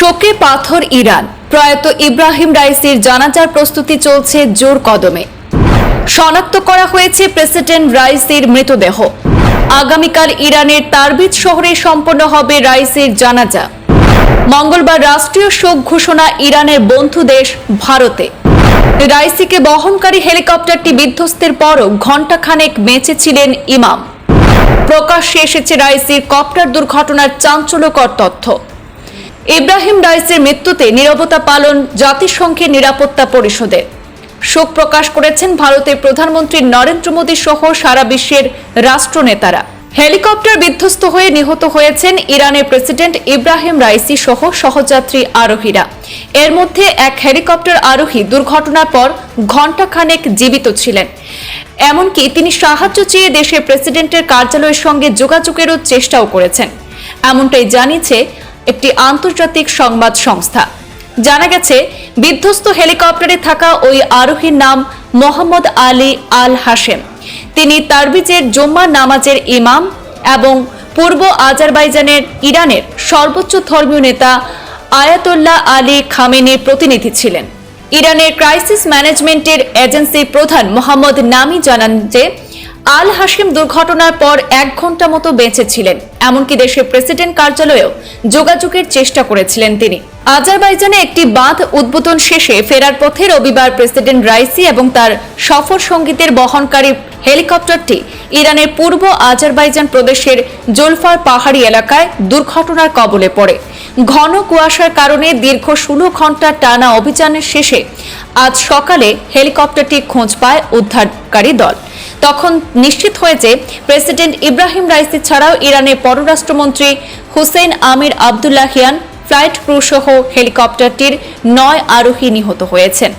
শোকে পাথর ইরান। প্রয়াত ইব্রাহিম রাইসির জানাজার প্রস্তুতি চলছে জোর কদমে। শনাক্ত করা হয়েছে প্রেসিডেন্ট রাইসির মৃতদেহ। আগামীকাল ইরানের তারবিজ শহরে সম্পন্ন হবে রাইসির জানাজা। মঙ্গলবার রাষ্ট্রীয় শোক ঘোষণা ইরানের বন্ধু দেশ ভারতে। রাইসিকে বহনকারী হেলিকপ্টারটি বিধ্বস্তের পরও ঘণ্টাখানেক বেঁচে ছিলেন ইমাম। প্রকাশ্যে এসেছে রাইসির কপ্টার দুর্ঘটনার চাঞ্চল্যকর তথ্য। ইব্রাহিম রাইসের মৃত্যুতে নীরবতা পালন জাতিসংঘের নিরাপত্তা পরিষদে। শোক প্রকাশ করেছেন ভারতের প্রধানমন্ত্রী নরেন্দ্র মোদী সহ সারা বিশ্বের রাষ্ট্রনেতারা। হেলিকপ্টার বিধ্বস্ত হয়ে নিহত হয়েছেন ইরানের প্রেসিডেন্ট ইব্রাহিম রাইসি সহ সহযাত্রী আরোহীরা। এর মধ্যে এক হেলিকপ্টার আরোহী দুর্ঘটনার পর ঘণ্টাখানেক জীবিত ছিলেন। এমনকি তিনি সাহায্য চেয়ে দেশের প্রেসিডেন্টের কার্যালয়ের সঙ্গে যোগাযোগেরও চেষ্টাও করেছেন। এমনটাই জানিয়েছে একটি আন্তর্জাতিক সংবাদ সংস্থা। জানা গেছে, বিধ্বস্ত হেলিকপ্টারে থাকা ওই আরোহীর নাম মোহাম্মদ আলী আল হাশেম। তিনি তারবিজের জুম্মা নামাজের ইমাম এবং পূর্ব আজারবাইজানের ইরানের সর্বোচ্চ ধর্মীয় নেতা আয়াতুল্লাহ আলী খামেনির প্রতিনিধি ছিলেন। ইরানের ক্রাইসিস ম্যানেজমেন্টের এজেন্সির প্রধান মোহাম্মদ নামি জানান যে আল হাসিম দুর্ঘটনার পর এক ঘণ্টা মতো বেঁচে ছিলেন। এমনকি দেশের প্রেসিডেন্ট কার্যালয়েও যোগাযোগের চেষ্টা করেছিলেন তিনি। আজারবাইজানে একটি বাঁধ উদ্বোধন শেষে ফেরার পথে রবিবার প্রেসিডেন্ট রাইসি এবং তার সফর সঙ্গীতের বহনকারী হেলিকপ্টারটি ইরানের পূর্ব আজারবাইজান প্রদেশের জোলফার পাহাড়ি এলাকায় দুর্ঘটনার কবলে পড়ে। ঘন কুয়াশার কারণে দীর্ঘ ষোলো ঘণ্টা টানা অভিযানের শেষে আজ সকালে হেলিকপ্টারটি খোঁজ পায় উদ্ধারকারী দল। তখন নিশ্চিত হয়েছে প্রেসিডেন্ট ইব্রাহিম রাইসি ছাড়াও ইরানের পররাষ্ট্রমন্ত্রী Hossein Amir Abdollahian flight crew সহ হেলিকপ্টারটির নয় আরোহী নিহত হয়েছেন।